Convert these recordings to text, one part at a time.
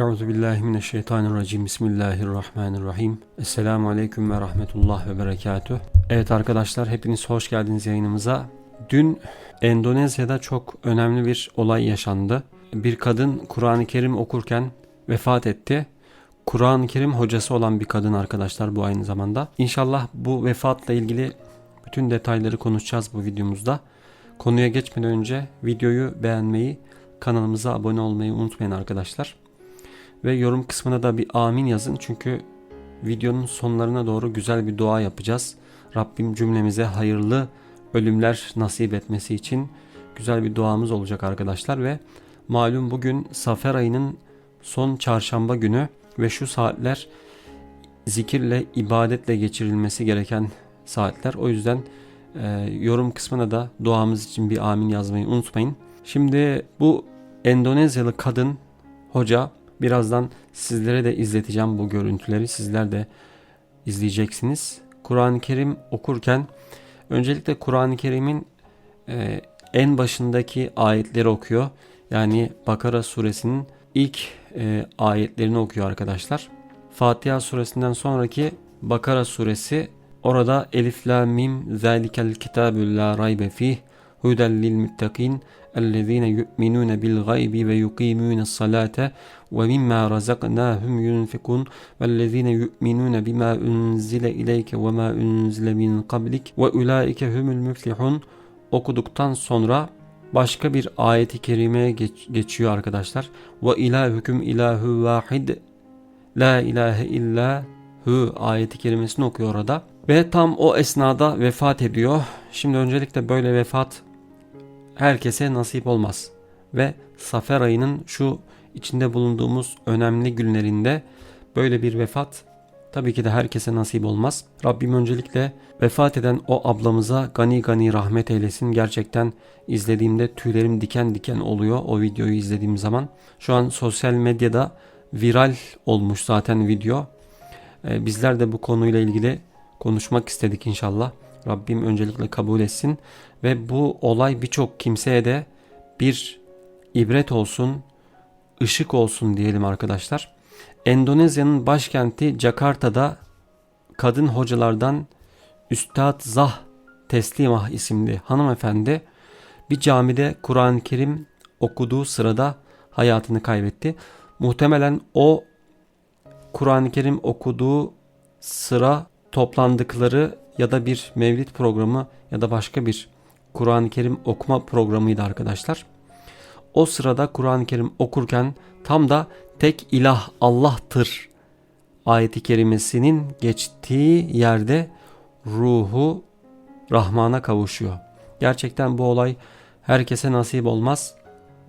Euzu billahi mineşşeytanirracim. Bismillahirrahmanirrahim. Esselamu aleyküm ve rahmetullah ve berekatuh. Evet arkadaşlar hepiniz hoş geldiniz yayınımıza. Dün Endonezya'da çok önemli bir olay yaşandı. Bir kadın Kur'an-ı Kerim okurken vefat etti. Kur'an-ı Kerim hocası olan bir kadın arkadaşlar bu aynı zamanda. İnşallah bu vefatla ilgili bütün detayları konuşacağız bu videomuzda. Konuya geçmeden önce videoyu beğenmeyi, kanalımıza abone olmayı unutmayın arkadaşlar. Ve yorum kısmına da bir amin yazın çünkü videonun sonlarına doğru güzel bir dua yapacağız. Rabbim cümlemize hayırlı ölümler nasip etmesi için güzel bir duamız olacak arkadaşlar ve malum bugün Safer ayının son çarşamba günü ve şu saatler zikirle, ibadetle geçirilmesi gereken saatler. O yüzden e, yorum kısmına da duamız için bir amin yazmayı unutmayın. Şimdi bu Endonezyalı kadın hoca birazdan sizlere de izleteceğim bu görüntüleri. Sizler de izleyeceksiniz. Kur'an-ı Kerim okurken öncelikle Kur'an-ı Kerim'in e, en başındaki ayetleri okuyor. Yani Bakara suresinin ilk e, ayetlerini okuyor arkadaşlar. Fatiha suresinden sonraki Bakara suresi orada Elif la mim zalikel kitabü la raybe fih huden lil muttakin ellezine yu'minune bil gaybi ve yuqimune salate yunfikun vellezine yu'minune bima unzile ileyke ve ma unzile min qablik ve ulaike humul müflihun okuduktan sonra başka bir ayeti kerimeye geç, geçiyor arkadaşlar. Ve ilahukum ilahu vahid la ilahe illa hu ayeti kerimesini okuyor orada. Ve tam o esnada vefat ediyor. Şimdi öncelikle böyle vefat herkese nasip olmaz. Ve Safer ayının şu içinde bulunduğumuz önemli günlerinde böyle bir vefat tabii ki de herkese nasip olmaz. Rabbim öncelikle vefat eden o ablamıza gani gani rahmet eylesin. Gerçekten izlediğimde tüylerim diken diken oluyor o videoyu izlediğim zaman. Şu an sosyal medyada viral olmuş zaten video. Ee, bizler de bu konuyla ilgili konuşmak istedik inşallah. Rabbim öncelikle kabul etsin ve bu olay birçok kimseye de bir ibret olsun, ışık olsun diyelim arkadaşlar. Endonezya'nın başkenti Jakarta'da kadın hocalardan Üstad Zah Teslimah isimli hanımefendi bir camide Kur'an-ı Kerim okuduğu sırada hayatını kaybetti. Muhtemelen o Kur'an-ı Kerim okuduğu sıra toplandıkları ya da bir mevlid programı ya da başka bir Kur'an-ı Kerim okuma programıydı arkadaşlar. O sırada Kur'an-ı Kerim okurken tam da tek ilah Allah'tır ayeti kerimesinin geçtiği yerde ruhu Rahman'a kavuşuyor. Gerçekten bu olay herkese nasip olmaz.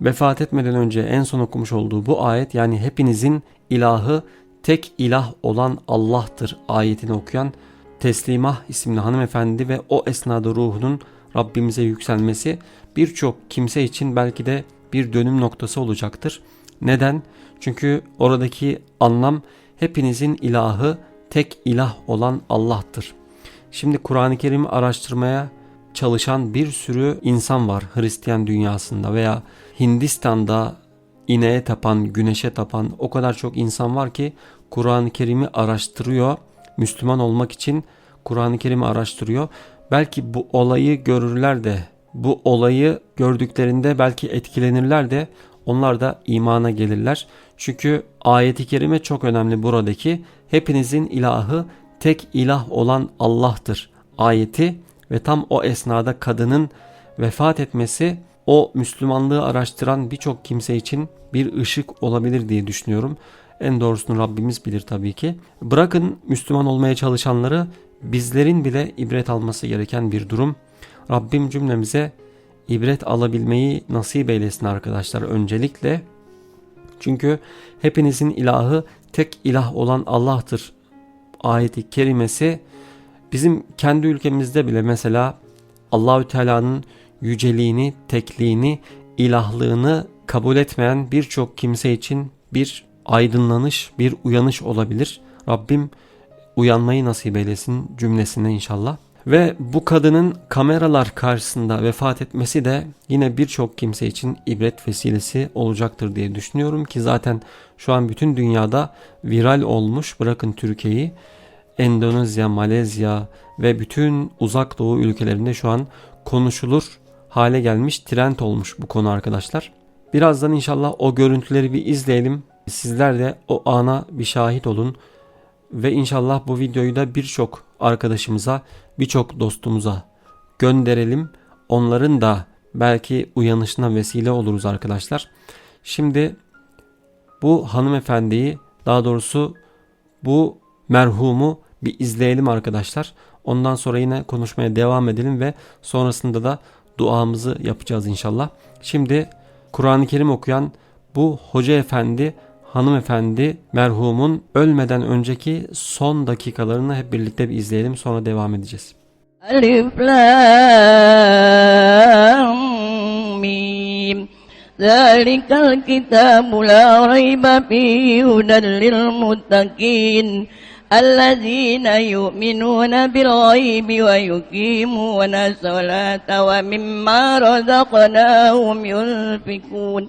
Vefat etmeden önce en son okumuş olduğu bu ayet yani hepinizin ilahı tek ilah olan Allah'tır ayetini okuyan Teslimah isimli hanımefendi ve o esnada ruhunun Rabbimize yükselmesi birçok kimse için belki de bir dönüm noktası olacaktır. Neden? Çünkü oradaki anlam hepinizin ilahı tek ilah olan Allah'tır. Şimdi Kur'an-ı Kerim'i araştırmaya çalışan bir sürü insan var Hristiyan dünyasında veya Hindistan'da ineğe tapan, güneşe tapan o kadar çok insan var ki Kur'an-ı Kerim'i araştırıyor. Müslüman olmak için Kur'an-ı Kerim'i araştırıyor. Belki bu olayı görürler de bu olayı gördüklerinde belki etkilenirler de onlar da imana gelirler. Çünkü ayeti kerime çok önemli buradaki. Hepinizin ilahı tek ilah olan Allah'tır ayeti ve tam o esnada kadının vefat etmesi o Müslümanlığı araştıran birçok kimse için bir ışık olabilir diye düşünüyorum. En doğrusunu Rabbimiz bilir tabii ki. Bırakın Müslüman olmaya çalışanları bizlerin bile ibret alması gereken bir durum. Rabbim cümlemize ibret alabilmeyi nasip eylesin arkadaşlar öncelikle. Çünkü hepinizin ilahı tek ilah olan Allah'tır ayeti kerimesi bizim kendi ülkemizde bile mesela Allahü Teala'nın yüceliğini, tekliğini, ilahlığını kabul etmeyen birçok kimse için bir aydınlanış, bir uyanış olabilir. Rabbim uyanmayı nasip eylesin cümlesine inşallah. Ve bu kadının kameralar karşısında vefat etmesi de yine birçok kimse için ibret vesilesi olacaktır diye düşünüyorum ki zaten şu an bütün dünyada viral olmuş bırakın Türkiye'yi Endonezya, Malezya ve bütün uzak doğu ülkelerinde şu an konuşulur hale gelmiş trend olmuş bu konu arkadaşlar. Birazdan inşallah o görüntüleri bir izleyelim. Sizler de o ana bir şahit olun. Ve inşallah bu videoyu da birçok arkadaşımıza, birçok dostumuza gönderelim. Onların da belki uyanışına vesile oluruz arkadaşlar. Şimdi bu hanımefendiyi daha doğrusu bu merhumu bir izleyelim arkadaşlar. Ondan sonra yine konuşmaya devam edelim ve sonrasında da duamızı yapacağız inşallah. Şimdi Kur'an-ı Kerim okuyan bu hoca efendi hanımefendi merhumun ölmeden önceki son dakikalarını hep birlikte bir izleyelim sonra devam edeceğiz. Alif Lam Mim Zalikal kitabu la rayba fihi hudan lil الذين يؤمنون بالغيب ويقيمون الصلاة ومما رزقناهم ينفقون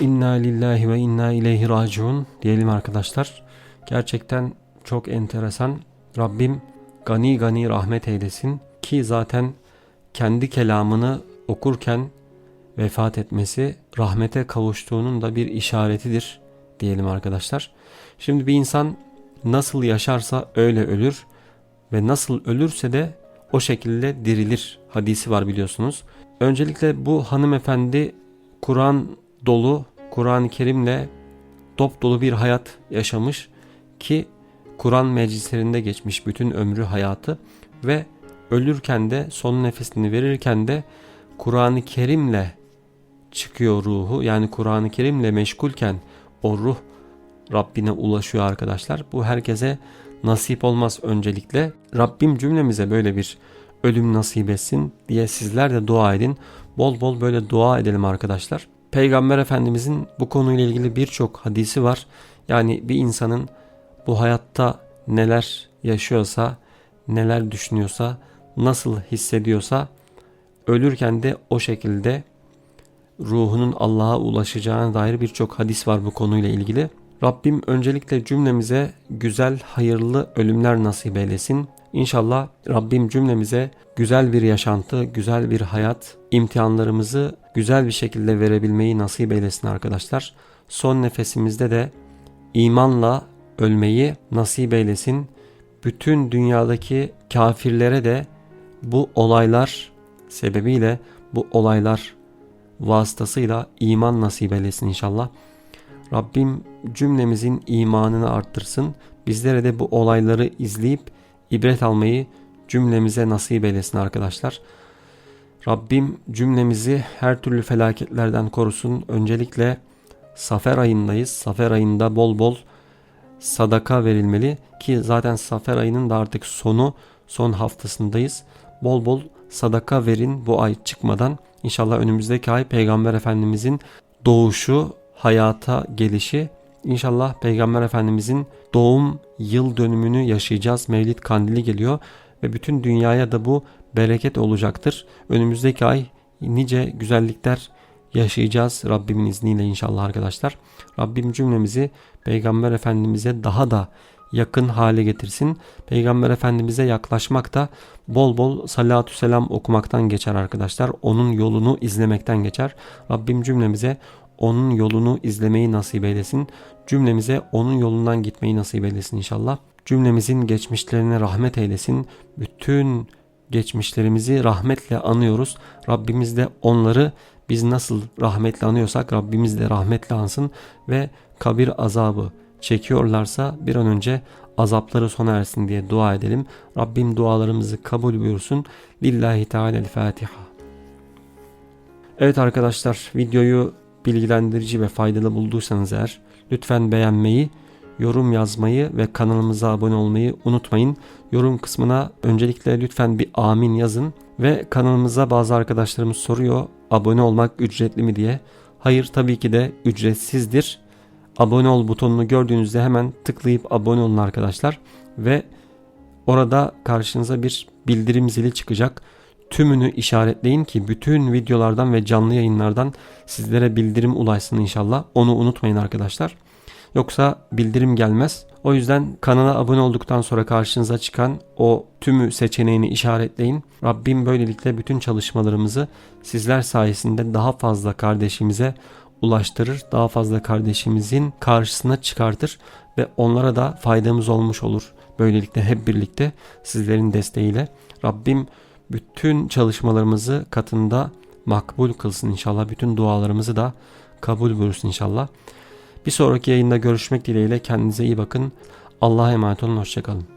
İnna lillahi ve inna ileyhi raciun diyelim arkadaşlar. Gerçekten çok enteresan. Rabbim gani gani rahmet eylesin ki zaten kendi kelamını okurken vefat etmesi rahmete kavuştuğunun da bir işaretidir diyelim arkadaşlar. Şimdi bir insan nasıl yaşarsa öyle ölür ve nasıl ölürse de o şekilde dirilir hadisi var biliyorsunuz. Öncelikle bu hanımefendi Kur'an dolu, Kur'an-ı Kerim'le dop dolu bir hayat yaşamış ki Kur'an meclislerinde geçmiş bütün ömrü hayatı ve ölürken de son nefesini verirken de Kur'an-ı Kerim'le çıkıyor ruhu. Yani Kur'an-ı Kerim'le meşgulken o ruh Rabbine ulaşıyor arkadaşlar. Bu herkese nasip olmaz öncelikle. Rabbim cümlemize böyle bir ölüm nasip etsin diye sizler de dua edin. Bol bol böyle dua edelim arkadaşlar. Peygamber Efendimizin bu konuyla ilgili birçok hadisi var. Yani bir insanın bu hayatta neler yaşıyorsa, neler düşünüyorsa, nasıl hissediyorsa ölürken de o şekilde ruhunun Allah'a ulaşacağına dair birçok hadis var bu konuyla ilgili. Rabbim öncelikle cümlemize güzel, hayırlı ölümler nasip eylesin. İnşallah Rabbim cümlemize güzel bir yaşantı, güzel bir hayat, imtihanlarımızı güzel bir şekilde verebilmeyi nasip eylesin arkadaşlar. Son nefesimizde de imanla ölmeyi nasip eylesin. Bütün dünyadaki kafirlere de bu olaylar sebebiyle bu olaylar vasıtasıyla iman nasip eylesin inşallah. Rabbim cümlemizin imanını arttırsın. Bizlere de bu olayları izleyip ibret almayı cümlemize nasip eylesin arkadaşlar. Rabbim cümlemizi her türlü felaketlerden korusun. Öncelikle Safer ayındayız. Safer ayında bol bol sadaka verilmeli ki zaten Safer ayının da artık sonu son haftasındayız. Bol bol sadaka verin bu ay çıkmadan. İnşallah önümüzdeki ay Peygamber Efendimizin doğuşu, hayata gelişi İnşallah Peygamber Efendimizin doğum yıl dönümünü yaşayacağız. Mevlid kandili geliyor ve bütün dünyaya da bu bereket olacaktır. Önümüzdeki ay nice güzellikler yaşayacağız Rabbimin izniyle inşallah arkadaşlar. Rabbim cümlemizi Peygamber Efendimiz'e daha da yakın hale getirsin. Peygamber Efendimiz'e yaklaşmak da bol bol salatü selam okumaktan geçer arkadaşlar. Onun yolunu izlemekten geçer. Rabbim cümlemize onun yolunu izlemeyi nasip eylesin. Cümlemize onun yolundan gitmeyi nasip eylesin inşallah. Cümlemizin geçmişlerine rahmet eylesin. Bütün geçmişlerimizi rahmetle anıyoruz. Rabbimiz de onları biz nasıl rahmetle anıyorsak Rabbimiz de rahmetle ansın ve kabir azabı çekiyorlarsa bir an önce azapları sona ersin diye dua edelim. Rabbim dualarımızı kabul buyursun. Lillahi Teala'l-Fatiha. Evet arkadaşlar videoyu bilgilendirici ve faydalı bulduysanız eğer lütfen beğenmeyi, yorum yazmayı ve kanalımıza abone olmayı unutmayın. Yorum kısmına öncelikle lütfen bir amin yazın ve kanalımıza bazı arkadaşlarımız soruyor abone olmak ücretli mi diye. Hayır tabii ki de ücretsizdir. Abone ol butonunu gördüğünüzde hemen tıklayıp abone olun arkadaşlar ve orada karşınıza bir bildirim zili çıkacak. Tümünü işaretleyin ki bütün videolardan ve canlı yayınlardan sizlere bildirim ulaşsın inşallah. Onu unutmayın arkadaşlar. Yoksa bildirim gelmez. O yüzden kanala abone olduktan sonra karşınıza çıkan o tümü seçeneğini işaretleyin. Rabbim böylelikle bütün çalışmalarımızı sizler sayesinde daha fazla kardeşimize ulaştırır. Daha fazla kardeşimizin karşısına çıkartır ve onlara da faydamız olmuş olur. Böylelikle hep birlikte sizlerin desteğiyle Rabbim bütün çalışmalarımızı katında makbul kılsın inşallah. Bütün dualarımızı da kabul buyursun inşallah. Bir sonraki yayında görüşmek dileğiyle kendinize iyi bakın. Allah'a emanet olun. Hoşçakalın.